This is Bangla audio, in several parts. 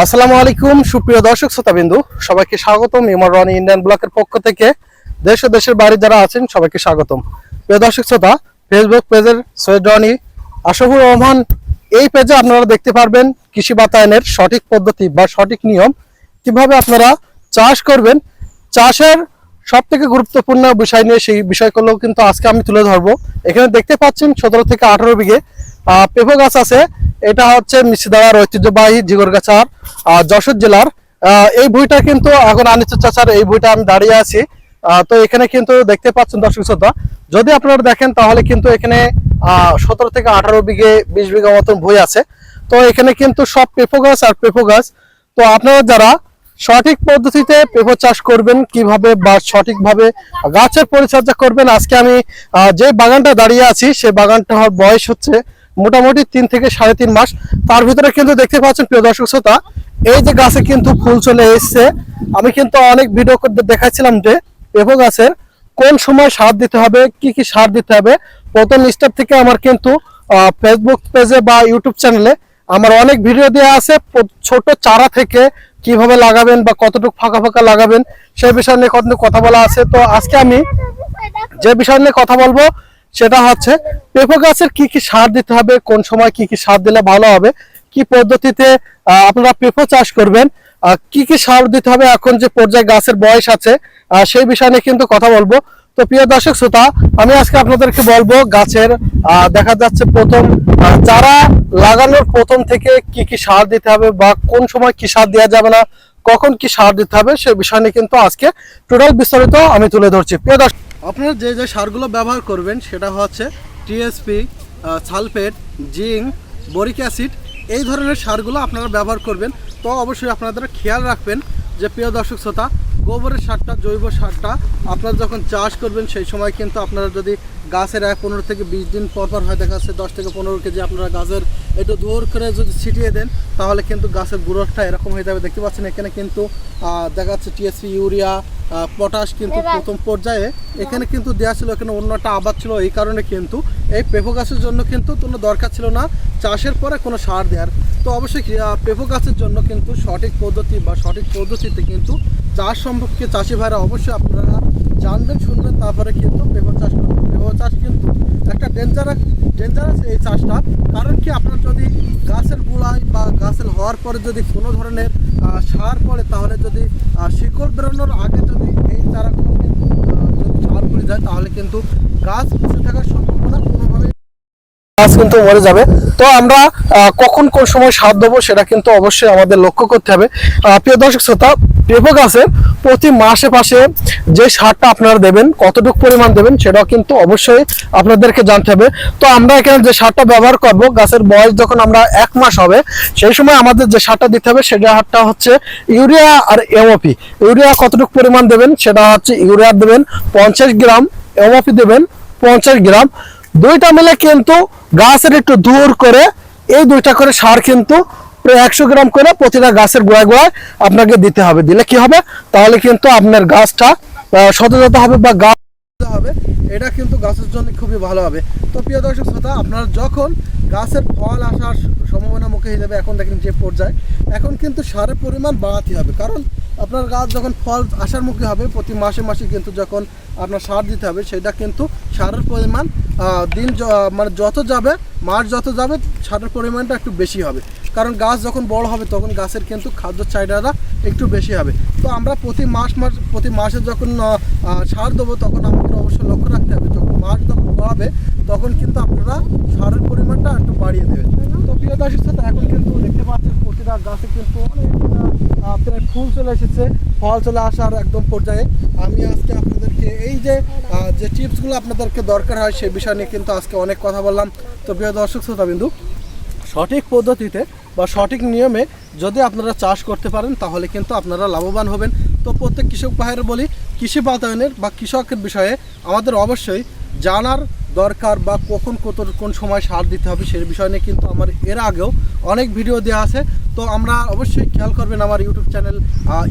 আসসালামু আলাইকুম, সুপ্রিয় দর্শক শ্রোতাবিন্দু। সবাইকে স্বাগতম ইমর রনি ইন্ডিয়ান ব্লকের পক্ষ থেকে। দেশ ও দেশের বাইরে যারা আছেন, সবাইকে স্বাগতম। প্রিয় দর্শক শ্রোতা ফেসবুক পেজের সৈয়দ রনি আশফুর রহমান, এই পেজে আপনারা দেখতে পারবেন কৃষি বাতায়নের সঠিক পদ্ধতি বা সঠিক নিয়ম। কীভাবে আপনারা চাষ করবেন, চাষের সব থেকে গুরুত্বপূর্ণ বিষয় নিয়ে সেই বিষয়গুলো কিন্তু আজকে আমি তুলে ধরবো। এখানে দেখতে পাচ্ছেন সতেরো থেকে আঠারো বিঘে পেঁপো গাছ আছে। এটা হচ্ছে মিশিদাওয়ার ঐতিহ্যবাহী জিগরগাছার যশোর জেলার। এই বইটা কিন্তু এখন আনিচুর চাচার এই বইটা আমি দাঁড়িয়ে আছি। তো এখানে কিন্তু দেখতে পাচ্ছেন দর্শক শ্রোতা, যদি আপনারা দেখেন তাহলে কিন্তু এখানে সতেরো থেকে আঠারো বিঘে, বিশ বিঘা মতন বই আছে। তো এখানে কিন্তু সব পেঁপো গাছ আর পেঁপো গাছ। তো আপনারা যারা সঠিক পদ্ধতিতে পেঁপো চাষ করবেন, কীভাবে বা সঠিকভাবে গাছের পরিচর্যা করবেন, আজকে আমি যে বাগানটা দাঁড়িয়ে আছি সেই বাগানটা বয়স হচ্ছে মোটামুটি তিন থেকে সাড়ে তিন মাস। তার ভিতরে কিন্তু দেখতে পাচ্ছেন প্রিয় দর্শক শ্রোতা, এই যে গাছে কিন্তু ফুল চলে এসছে। আমি কিন্তু অনেক ভিডিও দেখাচ্ছিলাম যে পেঁপো গাছের কোন সময় সার দিতে হবে, কি কি সার দিতে হবে। প্রথম স্টেপ থেকে আমার কিন্তু ফেসবুক পেজে বা ইউটিউব চ্যানেলে আমার অনেক ভিডিও দেওয়া আছে। ছোট চারা থেকে কীভাবে লাগাবেন বা কতটুকু ফাঁকা ফাঁকা লাগাবেন সেই বিষয় নিয়ে কত কথা বলা আছে। তো আজকে আমি যে বিষয় নিয়ে কথা বলব সেটা হচ্ছে পেঁপো গাছের কি কি সার দিতে হবে, কোন সময় কি কি সার দিলে ভালো হবে, কি পদ্ধতিতে আপনারা পেঁপো চাষ করবেন কি কি সার দিতে হবে এখন যে পর্যায়ে গাছের বয়স আছে সেই বিষয় নিয়ে কিন্তু কথা বলব। তো প্রিয় দর্শক শ্রোতা, আমি আজকে আপনাদেরকে বলব গাছের দেখা যাচ্ছে প্রথম চারা লাগানোর প্রথম থেকে কি কি সার দিতে হবে বা কোন সময় কি সার দেওয়া যাবে না, কখন কি সার দিতে হবে সে বিষয় নিয়ে কিন্তু আজকে টোটাল বিস্তারিত আমি তুলে ধরছি। প্রিয় দর্শক আপনারা যে যে সারগুলো ব্যবহার করবেন, সেটা হচ্ছে TSP sulphate, zinc, boric acid, এই ধরনের সারগুলো আপনারা ব্যবহার করবেন। তো অবশ্যই আপনাদের খেয়াল রাখবেন যে প্রিয় দর্শক, শ্রোতা গোবরের সারটা জৈব সারটা আপনারা যখন চাষ করবেন সেই সময় কিন্তু আপনারা যদি গাছের এক পনেরো থেকে বিশ দিন পর পর হয় দেখা যাচ্ছে দশ থেকে পনেরো কেজি আপনারা গাছের একটু দূর করে যদি ছিটিয়ে দেন তাহলে কিন্তু গাছের গুঁড়োটা এরকম হয়ে যাবে। দেখতে পাচ্ছেন এখানে কিন্তু দেখা যাচ্ছে টিএসপি ইউরিয়া পটাশ কিন্তু প্রথম পর্যায়ে এখানে কিন্তু দেওয়া ছিল এখানে অন্য একটা আবাদ ছিল এই কারণে কিন্তু এই পেঁপো গাছের জন্য কিন্তু কোনো দরকার ছিল না চাষের পরে কোনো সার দেওয়ার তো অবশ্যই পেঁপো গাছের জন্য কিন্তু সঠিক পদ্ধতি বা সঠিক পদ্ধতিতে কিন্তু চাষ সম্পর্কে চাষি ভাইরা অবশ্যই আপনারা জানবেন, শুনবেন, তারপরে কিন্তু পেঁপো চাষ করবেন। পেঁপো চাষ কিন্তু একটা ডেঞ্জারাস ডেঞ্জারাস এই চাষটা। কারণ কি আপনার যদি গাছের গোড়ায় বা গাছের হওয়ার পরে যদি কোনো ধরনের সার পড়ে, তাহলে যদি শিকড় বেরোনোর আগে যদি এই চারাগুলো কিন্তু যদি সার পড়ে যায়, তাহলে কিন্তু গাছ বেঁচে থাকার গাছ কিন্তু মরে যাবে। তো আমরা কখন কোন সময় সার দেবো সেটা কিন্তু অবশ্যই আমাদের লক্ষ্য করতে হবে। প্রিয় দর্শক শ্রোতা পেঁপো গাছের প্রতি মাসে পাশে যে সারটা আপনারা দেবেন, কতটুকু পরিমাণ দেবেন সেটাও কিন্তু অবশ্যই আপনাদেরকে জানতে হবে। তো আমরা এখানে যে সারটা ব্যবহার করব, গাছের বয়স যখন আমরা এক মাস হবে, সেই সময় আমাদের যে সারটা দিতে হবে সেটা হারটা হচ্ছে ইউরিয়া আর এমওপি ইউরিয়া কতটুকু পরিমাণ দেবেন? সেটা হচ্ছে ইউরিয়া দেবেন পঞ্চাশ গ্রাম এমওপি দেবেন পঞ্চাশ গ্রাম। দুইটা মিলে কিন্তু গাছের একটু দূর করে, এই দুইটা করে সার কিন্তু প্রায় একশো গ্রাম করে প্রতিটা গাছের গোড়ায় গোড়ায় আপনাকে দিতে হবে। দিলে কি হবে? তাহলে কিন্তু আপনার গাছটা সতেজতা হবে বা গাছ হবে, এটা কিন্তু গাছের জন্য খুবই ভালো হবে। তো প্রিয় দর্শক শ্রোতা, আপনার যখন গাছের ফল আসার সম্ভাবনা মুখে যাবে এখন দেখেন যে পর্যায়ে, এখন কিন্তু সারের পরিমাণ বাড়াতে হবে। কারণ আপনার গাছ যখন ফল আসার মুখে হবে, প্রতি মাসে মাসে কিন্তু যখন আপনার সার দিতে হবে, সেটা কিন্তু সারের পরিমাণ দিন মানে যত যাবে, মাস যত যাবে, সারের পরিমাণটা একটু বেশি হবে। কারণ গাছ যখন বড় হবে তখন গাছের কিন্তু খাদ্য চাহিদাটা একটু বেশি হবে। তো আমরা প্রতি মাস মাস প্রতি মাসে যখন সার দেবো তখন আমাদের অবশ্যই লক্ষ্য রাখতে হবে। যখন মাস যখন বাড়াবে তখন কিন্তু আপনারা সারের পরিমাণটা একটু বাড়িয়ে দেবেন। তো প্রিয় দর্শক শ্রোতা, এখন কিন্তু দেখতে পাচ্ছেন প্রতিটা গাছে কিন্তু অনেকটা প্রায় ফুল চলে এসেছে। ফল চলে আসার একদম পর্যায়ে। আমি আজকে আপনাদেরকে এই যে যে টিপসগুলো আপনাদেরকে দরকার হয় সেই বিষয় নিয়ে কিন্তু আজকে অনেক কথা বললাম। তো প্রিয় দর্শক শ্রোতা বিন্দু সঠিক পদ্ধতিতে বা সঠিক নিয়মে যদি আপনারা চাষ করতে পারেন, তাহলে কিন্তু আপনারা লাভবান হবেন। তো প্রত্যেক কৃষক ভাইয়ের বলি, কৃষি বাতায়নের বা কৃষকের বিষয়ে আমাদের অবশ্যই জানার দরকার বা কখন কত, কোন সময় সার দিতে হবে সেই বিষয় নিয়ে কিন্তু আমার এর আগেও অনেক ভিডিও দেওয়া আছে। তো আমরা অবশ্যই খেয়াল করবেন আমার YouTube channel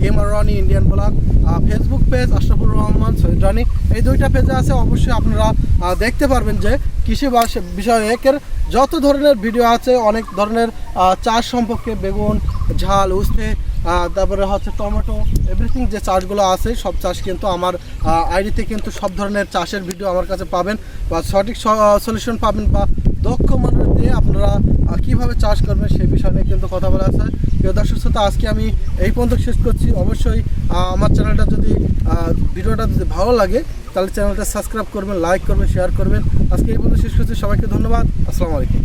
M R Rani Indian blog Facebook page, Ashrafur Rahman Syed Rani. এই দুইটা পেজে আছে, অবশ্যই আপনারা দেখতে পারবেন যে কৃষি বাস- বিষয়ে একের যত ধরনের ভিডিও আছে, অনেক ধরনের চাষ সম্পর্কে বেগুন, ঝাল উস্তে তারপরে হচ্ছে টমেটো এভরিথিং যে চাষগুলো আছে, সব চাষ কিন্তু আমার আইডিতে কিন্তু সব ধরনের চাষের ভিডিও আমার কাছে পাবেন বা সঠিক সলিউশন পাবেন বা দক্ষ মানুষ দিয়ে আপনারা কীভাবে চাষ করবেন সেই বিষয় নিয়ে কিন্তু কথা বলা আছে। প্রিয় দর্শক শ্রোতা, আজকে আমি এই পর্যন্ত শেষ করছি। অবশ্যই আমার চ্যানেলটা যদি ভিডিওটা যদি ভালো লাগে, তাহলে চ্যানেলটা সাবস্ক্রাইব করবেন, লাইক করবেন, শেয়ার করবেন। আজকে এই পর্যন্ত শেষ করছি। সবাইকে ধন্যবাদ। আসসালামু আলাইকুম।